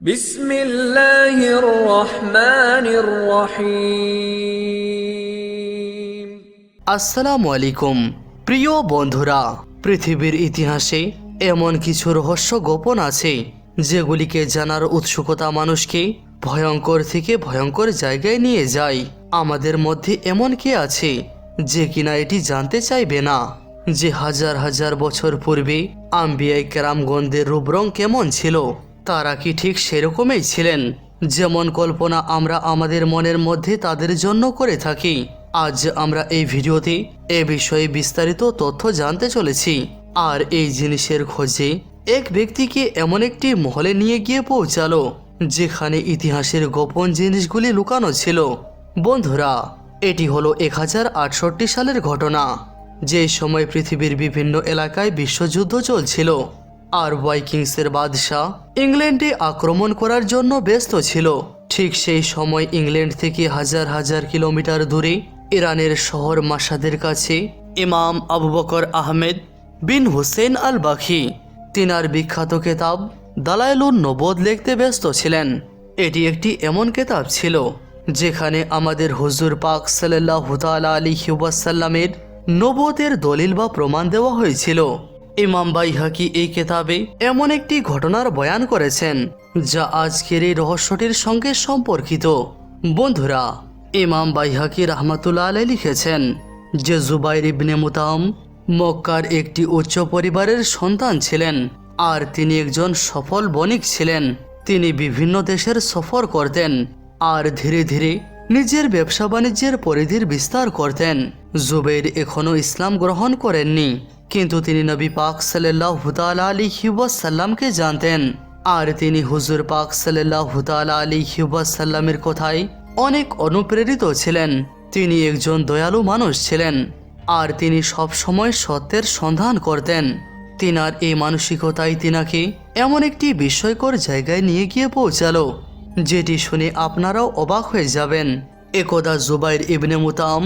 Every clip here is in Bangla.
বিসমিল্লাহির আসসালামু আলাইকুম প্রিয় বন্ধুরা। পৃথিবীর ইতিহাসে এমন কিছু রহস্য গোপন আছে, যেগুলিকে জানার উৎসুকতা মানুষকে ভয়ঙ্কর থেকে ভয়ঙ্কর জায়গায় নিয়ে যায়। আমাদের মধ্যে এমন কে আছে, যে কিনা এটি জানতে চাইবে না? যে হাজার হাজার বছর পূর্বে আম্বিয়াই ক্যারামগন্ধের রূপরং কেমন ছিল? তারা কি ঠিক সেরকমই ছিলেন? যেমন কল্পনা আমরা আমাদের মনের মধ্যে তাদের জন্য করে থাকি। আজ আমরা এই ভিডিওতে এ বিষয়ে বিস্তারিত তথ্য জানতে চলেছি। আর এই জিনিসের খোঁজে এক ব্যক্তিকে এমন একটি মহলে নিয়ে গিয়ে পৌঁছালো, যেখানে ইতিহাসের গোপন জিনিসগুলি লুকানো ছিল। বন্ধুরা, এটি হলো এক হাজার আটষট্টি সালের ঘটনা। যে সময় পৃথিবীর বিভিন্ন এলাকায় বিশ্বযুদ্ধ চলছিল আর ভাইকিংসের বাদশাহ ইংল্যান্ডে আক্রমণ করার জন্য ব্যস্ত ছিল। ঠিক সেই সময় ইংল্যান্ড থেকে হাজার হাজার কিলোমিটার দূরে ইরানের শহর মাসাদের কাছে ইমাম আবু বকর আহমেদ বিন হুসেন আল বাখি তিনার বিখ্যাত কেতাব দালাইলুন নবোদ লিখতে ব্যস্ত ছিলেন। এটি একটি এমন কেতাব ছিল যেখানে আমাদের হুজুর পাক সাল্লাহ তালা আলী হিউবাসাল্লামের নবতের দলিল বা প্রমাণ দেওয়া হয়েছিল। ইমাম বাইহাকি এই কেতাবে এমন একটি ঘটনার বয়ান করেছেন, যা আজকের এই রহস্যটির সঙ্গে সম্পর্কিত। বন্ধুরা, ইমাম বাইহাকি রহমাতুল্লাহ আলাই লিখেছেন যে জুবাইর ইবনে মুতাম মক্কার একটি উচ্চ পরিবারের সন্তান ছিলেন, আর তিনি একজন সফল বণিক ছিলেন। তিনি বিভিন্ন দেশের সফর করতেন, আর ধীরে ধীরে নিজের ব্যবসা বাণিজ্যের পরিধির বিস্তার করতেন। জুবের এখনও ইসলাম গ্রহণ করেননি। কিন্তু তিনি নবী পাক সাল্লাহ আলী হিউবাসাল্লামকে জানতেন। আর তিনি হুজুর পাক সাল্লাহ হুতাল আলী হিউবাসাল্লামের কথায় অনেক অনুপ্রেরিত ছিলেন। তিনি একজন দয়ালু মানুষ ছিলেন। আর তিনি সব সময় সত্যের সন্ধান করতেন। তিনার এই মানসিকতাই তিনাকে এমন একটি বিস্ময়কর জায়গায় নিয়ে গিয়ে পৌঁছালো, যেটি শুনে আপনারাও অবাক হয়ে যাবেন। একদা জুবাইর ইবনে মুতাম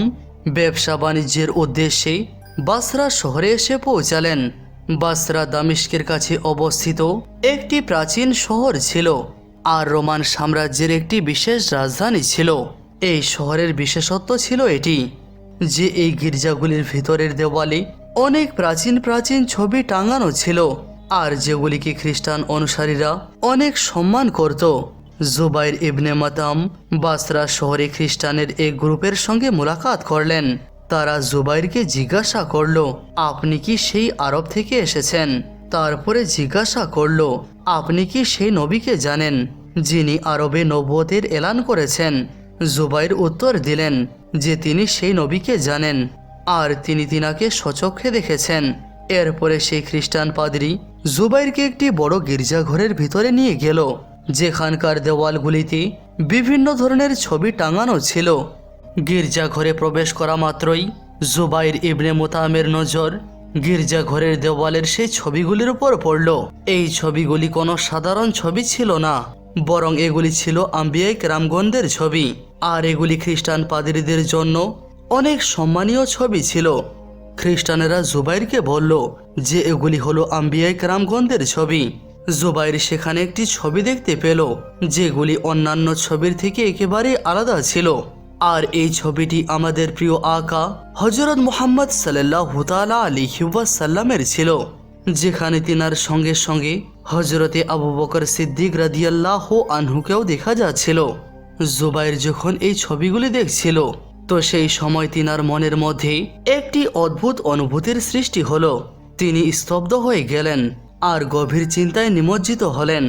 ব্যবসা বাণিজ্যের উদ্দেশ্যে বাসরা শহরে এসে পৌঁছালেন। বাসরা দামিস্কের কাছে অবস্থিত একটি প্রাচীন শহর ছিল আর রোমান সাম্রাজ্যের একটি বিশেষ রাজধানী ছিল। এই শহরের বিশেষত্ব ছিল এটি যে এই গির্জাগুলির ভিতরের দেওয়ালে অনেক প্রাচীন প্রাচীন ছবি টাঙানো ছিল আর যেগুলিকে খ্রিস্টান অনুসারীরা অনেক সম্মান করত। জুবাইর ইবনে মাতাম বাসরা শহরে খ্রিস্টানের এক গ্রুপের সঙ্গে মোলাকাত করলেন। তারা জুবাইরকে জিজ্ঞাসা করল, আপনি কি সেই আরব থেকে এসেছেন? তারপরে জিজ্ঞাসা করল, আপনি কি সেই নবীকে জানেন, যিনি আরবে নবতের এলান করেছেন? জুবাইর উত্তর দিলেন, যে তিনি সেই নবীকে জানেন, আর তিনি তিনাকে সচক্ষে দেখেছেন। এরপরে সেই খ্রিস্টান পাদ্রী জুবাইরকে একটি বড় গির্জাঘরের ভিতরে নিয়ে গেল, যেখানকার দেওয়ালগুলিতে বিভিন্ন ধরনের ছবি টাঙানো ছিল। গির্জাঘরে প্রবেশ করা মাত্রই জুবাইর ইবনে মোতামের নজর গির্জাঘরের দেওয়ালের সেই ছবিগুলির উপর পড়ল। এই ছবিগুলি কোনো সাধারণ ছবি ছিল না, বরং এগুলি ছিল আম্বিয়াই রামগন্ধের ছবি, আর এগুলি খ্রিস্টান পাদ্রীদের জন্য অনেক সম্মানীয় ছবি ছিল। খ্রিস্টানেরা জুবাইরকে বলল যে এগুলি হলো আম্বিয়াই রামগন্ধের ছবি। জুবাইর সেখানে একটি ছবি দেখতে পেল, যেগুলি অন্যান্য ছবির থেকে একেবারেই আলাদা ছিল। আর এই ছবিটি আমাদের প্রিয় আকা হজরত মোহাম্মদ সাল্লাহ আলী সাল্লামের ছিল, যেখানে তিনার সঙ্গে সঙ্গে হজরতে আবু বকর সিদ্দিক রাদিয়াল্লাহ আনহুকেও দেখা যাচ্ছিল। জুবাইর যখন এই ছবিগুলি দেখছিল, তো সেই সময় তিনার মনের মধ্যে একটি অদ্ভুত অনুভূতির সৃষ্টি হলো। তিনি স্তব্ধ হয়ে গেলেন আর গভীর চিন্তায় নিমজ্জিত হলেন।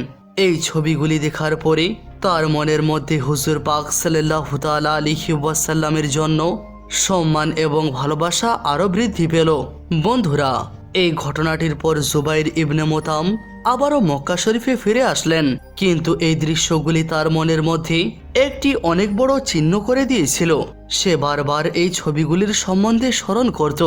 এই ছবিগুলি দেখার পরে তার মনের মধ্যে হুজুর পাক সাল্লাহ তালা আলী ওয়াসাল্লামের জন্য সম্মান এবং ভালোবাসা আরও বৃদ্ধি পেল। বন্ধুরা, এই ঘটনাটির পর জুবাইর ইবনে মোতাম আবারও মক্কা শরীফে ফিরে আসলেন। কিন্তু এই দৃশ্যগুলি তার মনের মধ্যে একটি অনেক বড় চিহ্ন করে দিয়েছিল। সে বারবার এই ছবিগুলির সম্বন্ধে স্মরণ করত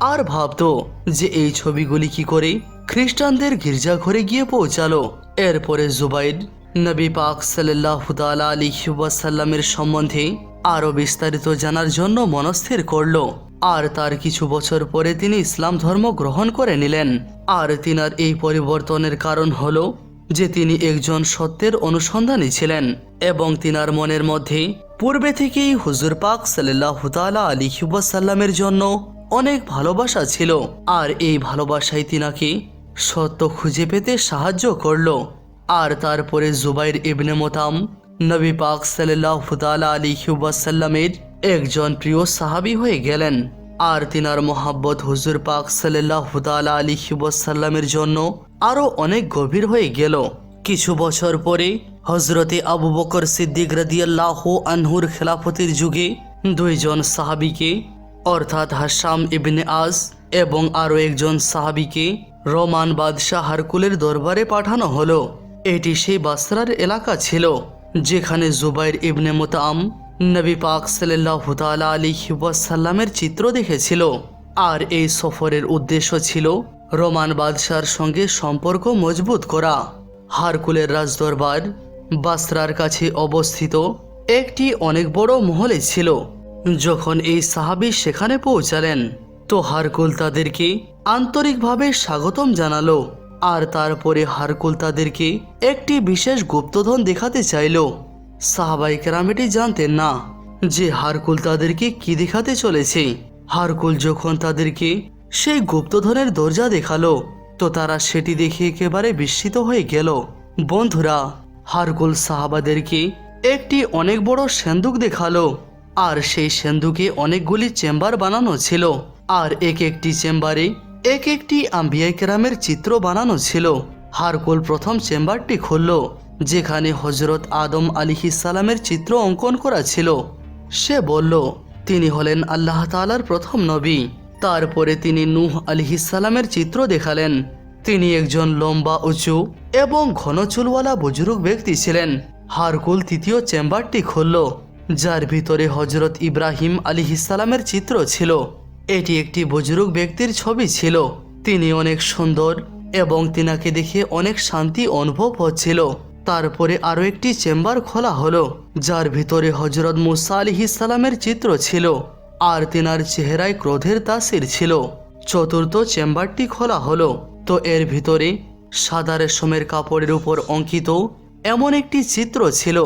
আর ভাবত যে এই ছবিগুলি কি করে খ্রিস্টানদের গির্জাঘরে গিয়ে পৌঁছালো। এরপরে জুবাইর নবী পাক সাল্লাহ তালা ওয়াসাল্লামের সম্বন্ধে আরও বিস্তারিত জানার জন্য মনস্থির করল। আর তার কিছু বছর পরে তিনি ইসলাম ধর্ম গ্রহণ করে নিলেন। আর তিনার এই পরিবর্তনের কারণ হলো যে তিনি একজন সত্যের অনুসন্ধানী ছিলেন এবং তিনার মনের মধ্যে পূর্বে থেকেই হুজুর পাক সাল্লাহ তালা আলী সাল্লামের জন্য অনেক ভালোবাসা ছিল। আর এই ভালোবাসায় তিনাকে সত্য খুঁজে পেতে সাহায্য করল। আর তারপরে জুবাইর ইবনে মোতাম নবী পাক সাল্লাহ আলী সাল্লামের একজন প্রিয় সাহাবি হয়ে গেলেন। আর তিনার মোহাব্বত হুজুর পাক সাল্লাহ আলী সাল্লামের জন্য আরও অনেক গভীর হয়ে গেল। কিছু বছর পরে হজরতে আবু বকর সিদ্দিক রাদিয়াল্লাহ আনহুর খেলাফতির যুগে দুইজন সাহাবিকে, অর্থাৎ হাসাম ইবনে আজ এবং আরও একজন সাহাবিকে রোমান বাদশাহ হারকুলের দরবারে পাঠানো হলো। এটি সেই বাসরার এলাকা ছিল যেখানে জুবাইর ইবনে মোতাম নবী পাক সাল্লাহ আলী সাল্লামের চিত্র দেখেছিল। আর এই সফরের উদ্দেশ্য ছিল রোমান বাদশার সঙ্গে সম্পর্ক মজবুত করা। হারকুলের রাজদরবার বাসরার কাছে অবস্থিত একটি অনেক বড় মহলে ছিল। যখন এই সাহাবি সেখানে পৌঁছালেন, তো হারকুল তাদেরকে আন্তরিকভাবে স্বাগতম জানালো। আর তারপরে হারকুল তাদেরকে একটি বিশেষ গুপ্তধন দেখাতে চাইল। সাহাবাই কেরামেটি জানতেন না যে হারকুল তাদেরকে কি দেখাতে চলেছে। হারকুল যখন তাদেরকে সেই গুপ্তধনের দরজা দেখাল, তো তারা সেটি দেখে একেবারে বিস্মিত হয়ে গেল। বন্ধুরা, হারকুল সাহাবাদেরকে একটি অনেক বড় সেন্দুক দেখাল, আর সেই সেন্দুকে অনেকগুলি চেম্বার বানানো ছিল, আর এক একটি চেম্বারে এক একটি আম্বিয়াই কেরামের চিত্র বানানো ছিল। হারকুল প্রথম চেম্বারটি খুলল, যেখানে হজরত আদম আলিহি সালামের চিত্র অঙ্কন করা ছিল। সে বলল, তিনি হলেন আল্লাহ তালার প্রথম নবী। তারপরে তিনি নূহ আলিহিসাল্লামের চিত্র দেখালেন। তিনি একজন লম্বা, উঁচু এবং ঘন চুলওয়ালা বুজুর্গ ব্যক্তি ছিলেন। হারকুল তৃতীয় চেম্বারটি খুলল, যার ভিতরে হজরত ইব্রাহিম আলিহিসাল্লামের চিত্র ছিল। এটি একটি বুজুর্গ ব্যক্তির ছবি ছিল। তিনি অনেক সুন্দর এবং তিনাকে দেখে অনেক শান্তি অনুভব হচ্ছিল। তারপরে আরও একটি চেম্বার খোলা হলো, যার ভিতরে হজরত মুসা আলিহি সালামের চিত্র ছিল আর তিনার চেহারায় ক্রোধের তাসির ছিল। চতুর্থ চেম্বারটি খোলা হলো। তো এর ভিতরে সাদা রেশমের কাপড়ের উপর অঙ্কিত এমন একটি চিত্র ছিল,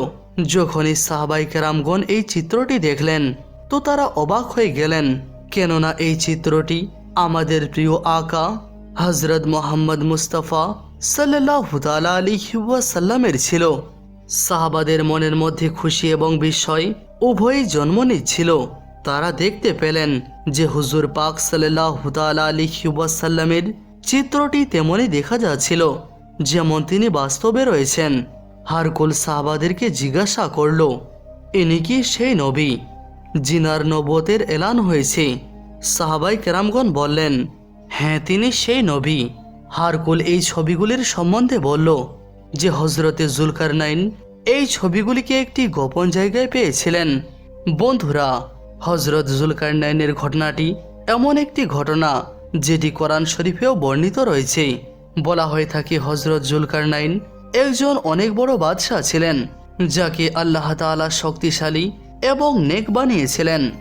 যখনই সাহাবাই কেরামগণ এই চিত্রটি দেখলেন, তো তারা অবাক হয়ে গেলেন। কেননা এই চিত্রটি আমাদের প্রিয় আকা হজরত মোহাম্মদ মুস্তাফা সাল্লাহ আলী সাল্লামের ছিল। সাহাবাদের মনের মধ্যে খুশি এবং বিস্ময় উভয়ই জন্ম নিচ্ছিল। তারা দেখতে পেলেন যে হুজুর পাক সাল্লাহ আলী সাল্লামের চিত্রটি তেমনই দেখা যাচ্ছিল, যেমন তিনি বাস্তবে রয়েছেন। হারকুল সাহাবাদেরকে জিজ্ঞাসা করল, ইনি কি সেই নবী? জিনার নবতের এলান হয়েছে। সাহাবাই কেরামগণ বললেন হ্যাঁ তিনি সেই নবী। হারকুল এই ছবিগুলির সম্বন্ধে বলল যে হজরতে জুলকার নাইন এই ছবিগুলিকে একটি গোপন জায়গায় পেয়েছিলেন। বন্ধুরা হজরত জুলকার নাইনের ঘটনাটি এমন একটি ঘটনা যেটি কোরআন শরীফেও বর্ণিত রয়েছে। বলা হয়ে থাকে হজরত জুলকার নাইন একজন অনেক বড় বাদশাহ ছিলেন, যাকে আল্লাহ তাআলা শক্তিশালী এবং নেক বানিয়েছিলেন।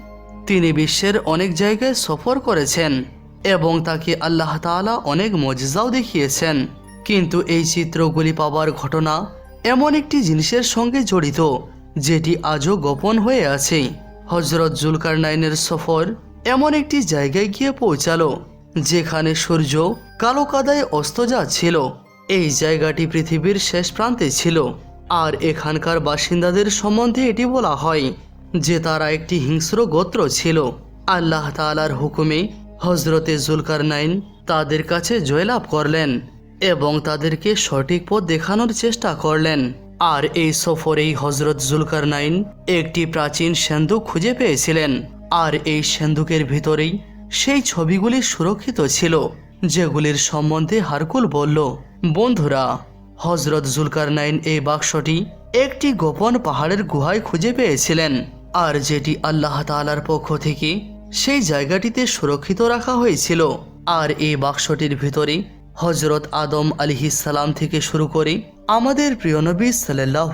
তিনি বিশ্বের অনেক জায়গায় সফর করেছেন এবং তাকে আল্লাহ তাআলা অনেক মজজাও দেখিয়েছেন। কিন্তু এই চিত্রগুলি পাওয়ার ঘটনা এমন একটি জিনিসের সঙ্গে জড়িত, যেটি আজও গোপন হয়ে আছে। হজরত জুলকার নাইনের সফর এমন একটি জায়গায় গিয়ে পৌঁছালো, যেখানে সূর্য কালো কাদায় অস্ত যাচ্ছিল। এই জায়গাটি পৃথিবীর শেষ প্রান্তে ছিল, আর এখানকার বাসিন্দাদের সম্বন্ধে এটি বলা হয় যে তারা একটি হিংস্র গোত্র ছিল। আল্লাহ তাআলার হুকুমে হজরতে জুলকার নাইন তাদের কাছে জয়লাভ করলেন এবং তাদেরকে সঠিক পথ দেখানোর চেষ্টা করলেন। আর এই সফরেই হজরত জুলকার নাইন একটি প্রাচীন সেন্দুক খুঁজে পেয়েছিলেন। আর এই সেন্দুকের ভিতরেই সেই ছবিগুলি সুরক্ষিত ছিল, যেগুলির সম্বন্ধে হারকুল বলল, বন্ধুরা হজরত জুলকার নাইন এই বাক্সটি একটি গোপন পাহাড়ের গুহায় খুঁজে পেয়েছিলেন। আর যেটি আল্লাহ তাআলার পক্ষ থেকে সেই জায়গাটিতে সুরক্ষিত রাখা হয়েছিল। আর এই বাক্সটির ভিতরে হজরত আদম সালাম থেকে শুরু করে আমাদের প্রিয় নবী সাল্লাহ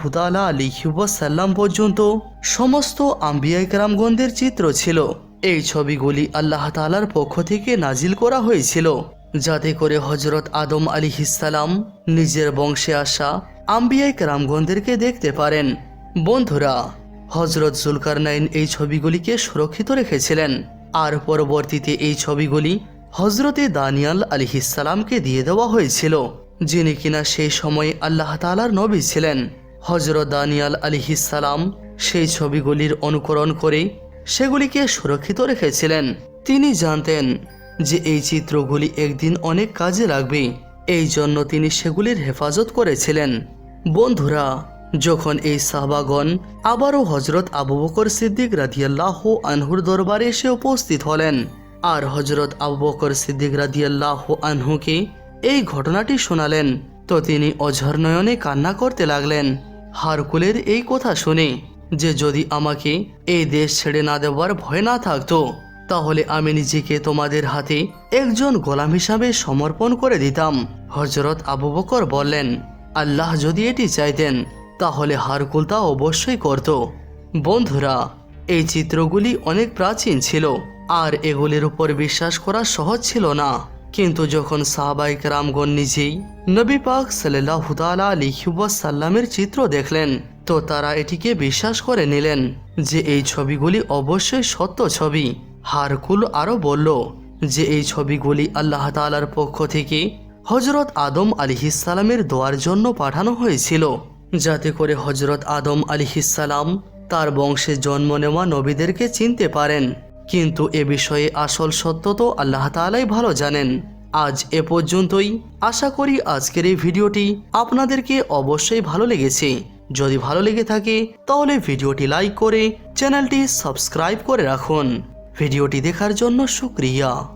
আলী সাল্লাম পর্যন্ত সমস্ত আম্বিয়াই কেরামগণদের চিত্র ছিল। এই ছবিগুলি আল্লাহ তালার পক্ষ থেকে নাজিল করা হয়েছিল। যাতে করে হজরত আদম আলী হিসালাম নিজের বংশে আসা আম্বিয়াই রামগন্ধেরকে দেখতে পারেন। বন্ধুরা হজরত জুলকারনাইন এই ছবিগুলিকে সুরক্ষিত রেখেছিলেন। আর পরবর্তীতে এই ছবিগুলি হজরতে দানিয়াল আলী হিসালামকে দিয়ে দেওয়া হয়েছিল, যিনি কিনা সেই সময়ে আল্লাহ তালার নবী ছিলেন। হজরত দানিয়াল আলী হিসালাম সেই ছবিগুলির অনুকরণ করে সেগুলিকে সুরক্ষিত রেখেছিলেন। তিনি জানতেন যে এই চিত্রগুলি একদিন অনেক কাজে লাগবে, এই জন্য তিনি সেগুলির হেফাজত করেছিলেন। বন্ধুরা যখন এই সাহবাগণ আবারও হজরত আবু বকর সিদ্দিক রাদিয়াল্লাহ আনহুর দরবারে এসে উপস্থিত হলেন। আর হজরত আবু বকর সিদ্দিক রাদিয়াল্লাহ আনহুকে এই ঘটনাটি শোনালেন। তো তিনি অঝর নয়নে কান্না করতে লাগলেন। হারকুলের এই কথা শুনে যে যদি আমাকে এই দেশ ছেড়ে না দেওয়ার ভয় না থাকতো, তাহলে আমি নিজেকে তোমাদের হাতে একজন গোলাম হিসাবে সমর্পণ করে দিতাম। হজরত আবু বকর বললেন, আল্লাহ যদি এটি চাইতেন তাহলে হারকুল তা অবশ্যই করত। বন্ধুরা, এই চিত্রগুলি অনেক প্রাচীন ছিল, আর এগুলির উপর বিশ্বাস করা সহজ ছিল না। কিন্তু যখন সাহাবাইক রামগণ নিজেই নবী পাক সাল্লাহ সাল্লামের চিত্র দেখলেন, তো তারা এটিকে বিশ্বাস করে নিলেন যে এই ছবিগুলি অবশ্যই সত্য ছবি। হারকুল আরও বলল যে এই ছবিগুলি আল্লাহ তালার পক্ষ থেকে হজরত আদম আলিহিসালামের দোয়ার জন্য পাঠানো হয়েছিল। যাতে করে হজরত আদম আলিহিসালাম তার বংশে জন্ম নেওয়া নবীদেরকে চিনতে পারেন। কিন্তু এ বিষয়ে আসল সত্য তো আল্লাহ তালাই ভালো জানেন। আজ এ পর্যন্তই। আশা করি আজকের এই ভিডিওটি আপনাদেরকে অবশ্যই ভালো লেগেছে। যদি ভালো লেগে থাকে, তাহলে ভিডিওটি লাইক করে চ্যানেলটি সাবস্ক্রাইব করে রাখুন। ভিডিওটি দেখার জন্য শুক্রিয়া।